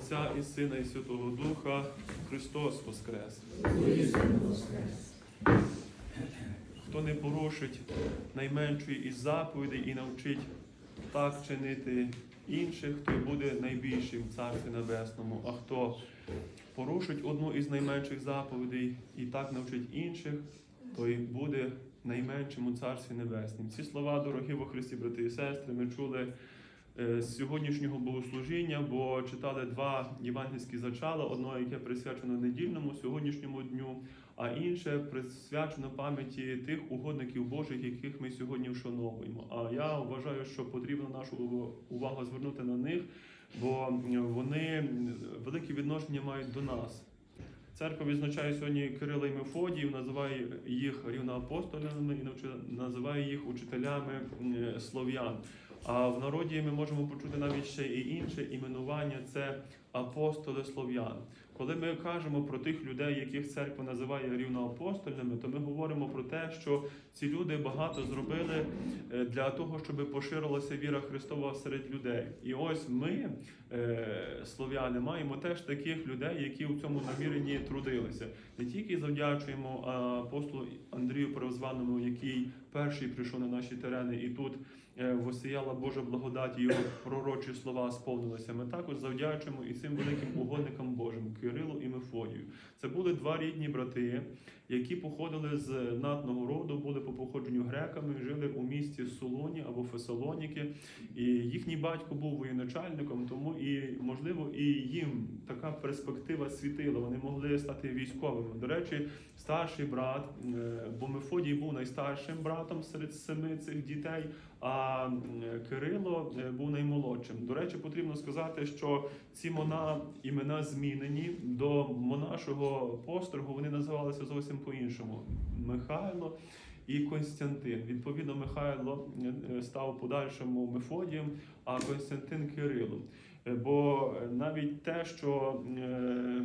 Отця і Сина, і Святого Духа, Христос Воскрес. Хто не порушить найменшої із заповідей і навчить так чинити інших, той буде найбільшим в Царстві Небесному. А хто порушить одну із найменших заповідей і так навчить інших, той буде найменшим у Царстві Небесному. Ці слова, дорогі во Христі, брати і сестри, ми чули з сьогоднішнього богослужіння, бо читали два євангельські зачала, одного, яке присвячено недільному сьогоднішньому дню, а інше присвячено пам'яті тих угодників Божих, яких ми сьогодні вшановуємо. А я вважаю, що потрібно нашу увагу звернути на них, бо вони велике відношення мають до нас. Церква відзначає сьогодні Кирила і Мефодіїв, називає їх рівноапостольними і називає їх учителями е, слов'ян. А в народі ми можемо почути навіть ще і інше іменування це апостоли слов'ян. Коли ми кажемо про тих людей, яких церква називає рівноапостольними, то ми говоримо про те, що ці люди багато зробили е, для того, щоб поширилася віра Христова серед людей. І ось ми, е, слов'яни, маємо теж таких людей, які в цьому наміренні трудилися. Не тільки завдячуємо апостолу Андрію Перезваному, який перший прийшов на наші терени, і тут восіяла Божа благодать, його пророчі слова сповнилися. Ми також завдячуємо і цим великим угодникам Божим Кирилу і Мефодію. Це були два рідні брати, які походили з надного роду, були по походженню греками, жили у місті Солоні або Фесалоніки. І їхній батько був воєначальником, тому і можливо і їм така перспектива світила. Вони могли стати військовими. До речі, старший брат, е, бо Мефодій був найстаршим братом серед семи цих дітей. А Кирило е, був наймолодшим. До речі, потрібно сказати, що ці мона імена змінені до монашого постригу. Вони називалися зовсім по-іншому: Михайло і Константин. Відповідно, Михайло е, став подальшому Мефодієм, а Константин Кирилом. Е, Бо навіть те, що е,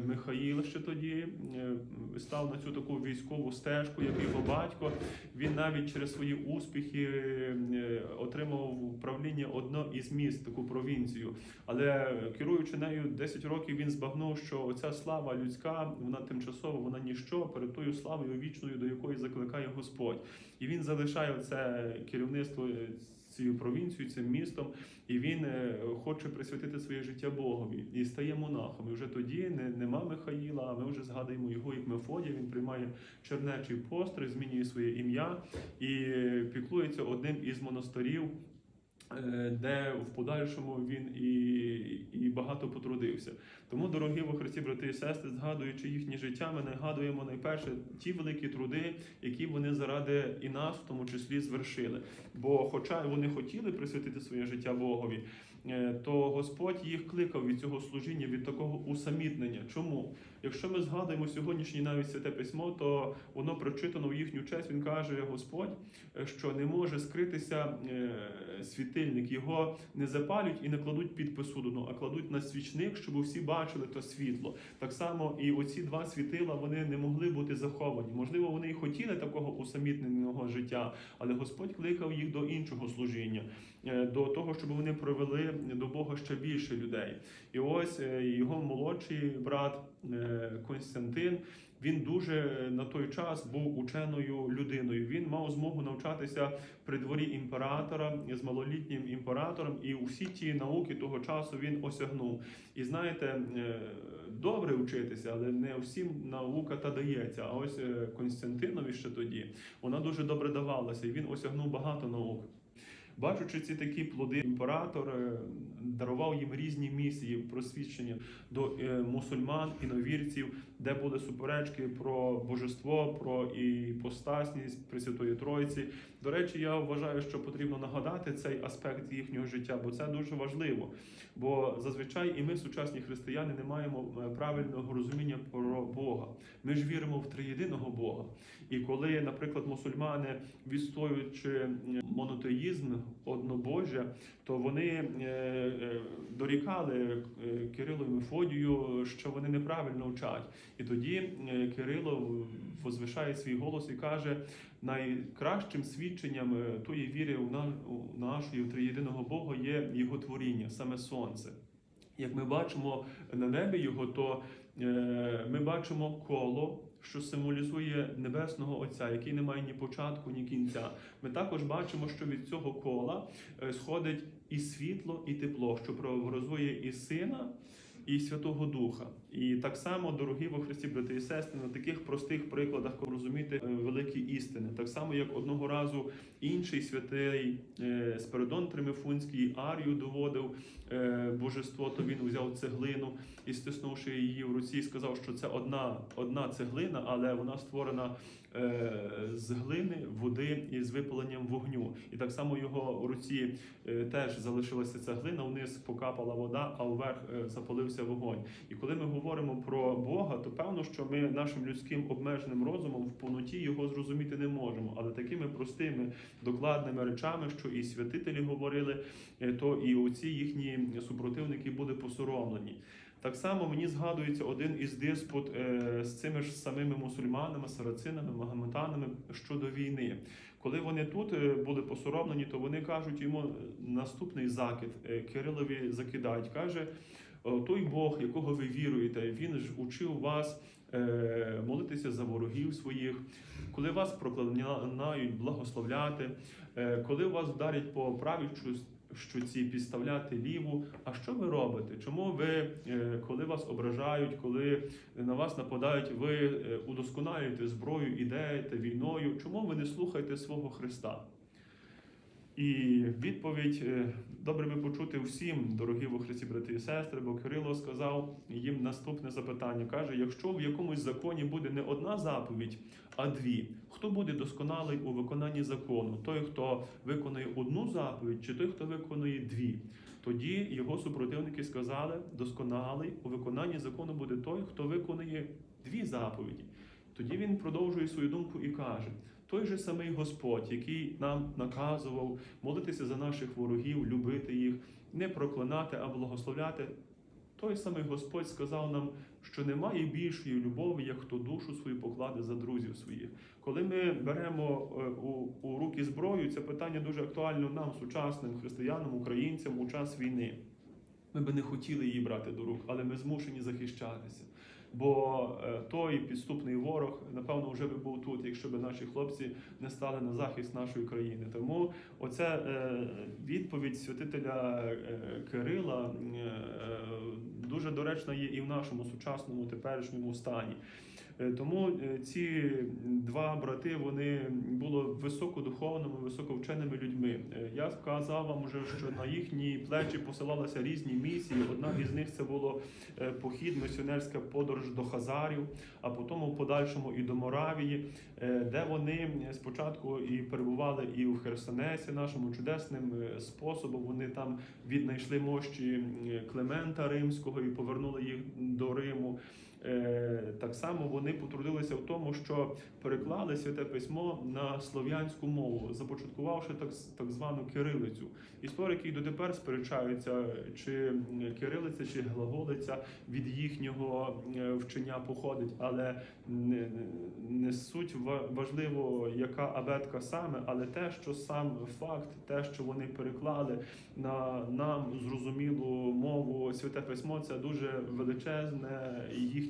Михаїл ще тоді е, став на цю таку військову стежку, як його батько, він навіть через свої успіхи е, отримав управління одно із міст, таку провінцію. Але керуючи нею 10 років, він збагнув, що оця слава людська, вона тимчасова, вона ніщо перед тою славою вічною, до якої закликає Господь. І він залишає це керівництво е, цією провінцією, цим містом, і він е, хоче присвятити своє життя Богові і стає монахом. І вже тоді не, нема Михаїла, а ми вже згадуємо його як Мефодія. Він приймає чернечий постриг, змінює своє ім'я і піклується одним із монастирів. Е, Де в подальшому він і, і багато потрудився. Тому, дорогі во Христі, брати і сестри, згадуючи їхнє життя, ми нагадуємо найперше ті великі труди, які вони заради і нас, в тому числі, звершили. Бо, хоча вони хотіли присвятити своє життя Богові, то Господь їх кликав від цього служіння, від такого усамітнення. Чому? Якщо ми згадуємо сьогоднішнє навіть святе письмо, то воно прочитано в їхню честь. Він каже Господь, е, що не може скритися е, світильник, його не запалюють і не кладуть під посудину, а кладуть на свічник, щоб всі бачили то світло. Так само і оці два світила вони не могли бути заховані. Можливо, вони і хотіли такого усамітненого життя, але Господь кликав їх до іншого служіння, е, до того, щоб вони привели до Бога ще більше людей. І ось е, його молодший брат е, Константин. Він дуже на той час був ученою людиною. Він мав змогу навчатися при дворі імператора з малолітнім імператором, і усі ті науки того часу він осягнув. І знаєте, е, добре вчитися, але не всім наука та дається. А ось Константинові ще тоді вона дуже добре давалася, і він осягнув багато наук. Бачучи ці такі плоди, імператор е, дарував їм різні місії просвідчення до е, мусульман, іновірців, де були суперечки про божество, про іпостасність Пресвятої Тройці. До речі, я вважаю, що потрібно нагадати цей аспект їхнього життя, бо це дуже важливо. Бо зазвичай і ми, сучасні християни, не маємо е, правильного розуміння про Бога. Ми ж віримо в триєдиного Бога. І коли, наприклад, мусульмани, відстоюючи монотеїзм, однобожжя, то вони е, е, дорікали е, Кирилу і Мефодію, що вони неправильно вчать. І тоді Кирило возвишає свій голос і каже: найкращим свідченням тої віри у на- у нашої в триєдиного Бога є його творіння, саме сонце. Як ми бачимо на небі його, то ми бачимо коло, що символізує небесного Отця, який не має ні початку, ні кінця. Ми також бачимо, що від цього кола е, сходить і світло, і тепло, що прообразує і сина. І Святого Духа, і так само, дорогі во Христі, брати і сестри, на таких простих прикладах розуміти е, великі істини. Так само, як одного разу інший святий е, Спиридон Тримифунський Арію доводив е, божество, то він взяв цеглину і стиснувши її в руці, сказав, що це одна, одна цеглина, але вона створена з глини, води і з випаленням вогню. І так само його в руці теж залишилася цеглина, вниз покапала вода, а вверх е, запалився вогонь. І коли ми говоримо про Бога, то певно, що ми нашим людським обмеженим розумом в повноті його зрозуміти не можемо. Але такими простими докладними речами, що і святителі говорили, е, то і оці їхні супротивники були посоромлені. Так само мені згадується один із диспут е, з цими ж самими мусульманами, сарацинами, магометанами щодо війни. Коли вони тут е, були посоромлені, то вони кажуть йому наступний закид Кирилові закидають. каже: «О, той Бог, якого ви віруєте, він ж учив вас е, молитися за ворогів своїх, коли вас проклинають, благословляти, е, коли вас вдарять по правій щу- щуці, підставляти ліву. А що ви робите? Чому ви, е, коли вас ображають, коли на вас нападають, ви е, удосконалюєте зброю, ідеєте війною? Чому ви не слухаєте свого Христа? І відповідь е, добре би почути всім, дорогі во Христі, брати і сестри, бо Кирило сказав їм наступне запитання. Каже: якщо в якомусь законі буде не одна заповідь, а дві, хто буде досконалий у виконанні закону? Той, хто виконує одну заповідь, чи той, хто виконує дві? Тоді його супротивники сказали: досконалий у виконанні закону буде той, хто виконує дві заповіді. Тоді він продовжує свою думку і каже: той же самий Господь, який нам наказував молитися за наших ворогів, любити їх, не проклинати, а благословляти. Той самий Господь сказав нам, що немає більшої любові, як хто душу свою покладе за друзів своїх. Коли ми беремо е, у, у руки зброю, це питання дуже актуально нам, сучасним християнам, українцям у час війни. Ми би не хотіли її брати до рук, але ми змушені захищатися. Бо е, той підступний ворог, напевно, вже би був тут, якщо б наші хлопці не стали на захист нашої країни. Тому оця е, відповідь святителя е, Кирила дуже доречна є і в нашому сучасному теперішньому стані. Е, Тому е, ці два брати вони були високодуховними, високовченими людьми. Е, Я сказав вам уже, що на їхні плечі посилалися різні місії. Одна із них це було похід, місіонерська подорож до Хазарів, а потім у подальшому і до Моравії, де вони спочатку і перебували і у Херсонесі, нашому чудесним способом. Вони там віднайшли мощі Климента Римського і повернули їх до Риму. Е, Так само вони потрудилися в тому, що переклали святе письмо на слов'янську мову, започаткувавши так, так звану кирилицю. Історики й дотепер сперечаються, чи кирилиця, чи глаголиця від їхнього е, вчення походить, але не, не суть ва- важливо, яка абетка саме, але те, що сам факт, те, що вони переклали на нам зрозумілу мову святе письмо, це дуже величезне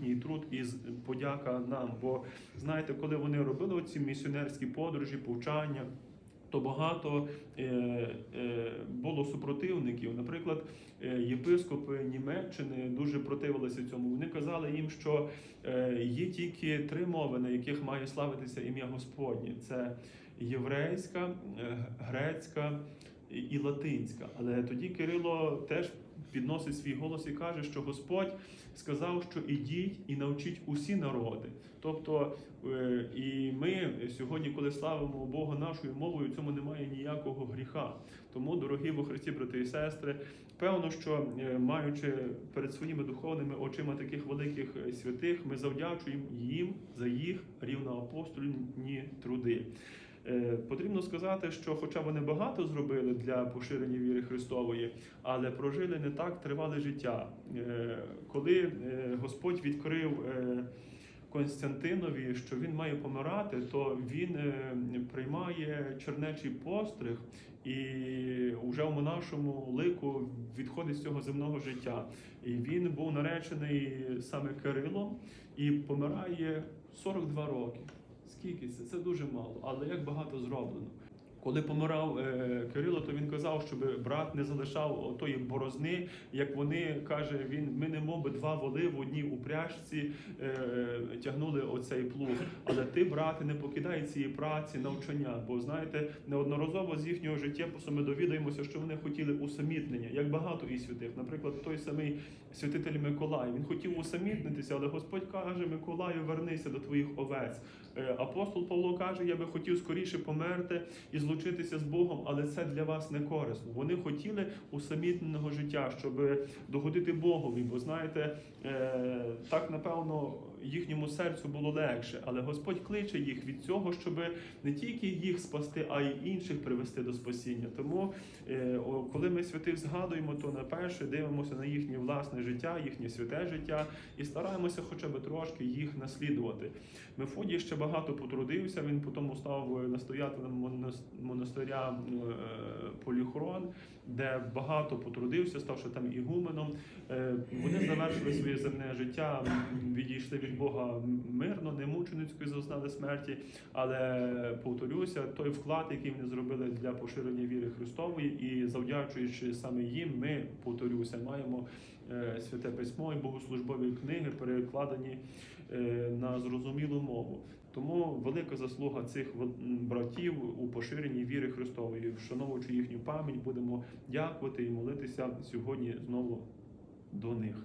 їхній труд і подяка нам. Бо знаєте, коли вони робили ці місіонерські подорожі, повчання. То багато е, е, було супротивників. Наприклад, е, єпископи Німеччини дуже противилися цьому. Вони казали їм, що є тільки три мови, на яких має славитися ім'я Господнє: це єврейська, грецька і- латинська. Але тоді Кирило теж підносить свій голос і каже, що Господь сказав, що ідіть і навчіть усі народи. Тобто, е, і ми сьогодні, коли славимо Бога нашою мовою, цьому немає ніякого гріха. Тому, дорогі во Христі, брати і сестри, певно, що е, маючи перед своїми духовними очима таких великих е, святих, ми завдячуємо їм за їх рівноапостольні труди. Е, Потрібно сказати, що, хоча вони багато зробили для поширення віри Христової, але прожили не так тривале життя. Е, Коли е, Господь відкрив, Константинові, що він має помирати, то він приймає чернечий постриг і вже в монашому лику відходить з цього земного життя. І він був наречений саме Кирилом і помирає 42 роки. Скільки це? Дуже мало, але як багато зроблено. Коли помирав е, Кирило, то він казав, щоб брат не залишав тої борозни, як вони каже, він ми не би два воли в одній упряжці е, тягнули оцей плуг. Але ти, брате, не покидай цієї праці, навчання. Бо знаєте, неодноразово з їхнього життя ми довідаємося, що вони хотіли усамітнення, як багато і святих. Наприклад, той самий святитель Миколай. Він хотів усамітнитися, але Господь каже: Миколаю, вернися до твоїх овець. Е, Апостол Павло каже: Я би хотів скоріше померти і злучитися з Богом, але це для вас не корисно. Вони хотіли усамітненого життя, щоб догодити Богові. Бо знаєте, е, так напевно їхньому серцю було легше, але Господь кличе їх від цього, щоб не тільки їх спасти, а й інших привести до спасіння. Тому, е, коли ми святих згадуємо, то найперше дивимося на їхнє власне життя, їхнє святе життя і стараємося хоча б трошки їх наслідувати. Мефодій ще багато потрудився. Він потім став настоятелем монас- монастиря е, Поліхрон, де багато потрудився, ставши там ігуменом. Е, Вони завершили своє земне життя, відійшли від Бога мирно, не мученицькою зазнали смерті. Але повторюся, той вклад, який вони зробили для поширення віри Христової, і завдячуючи саме їм, ми повторюся, маємо е, святе письмо і богослужбові книги, перекладені е, на зрозумілу мову. Тому велика заслуга цих братів у поширенні віри Христової. Вшановуючи їхню пам'ять, будемо дякувати і молитися сьогодні знову до них.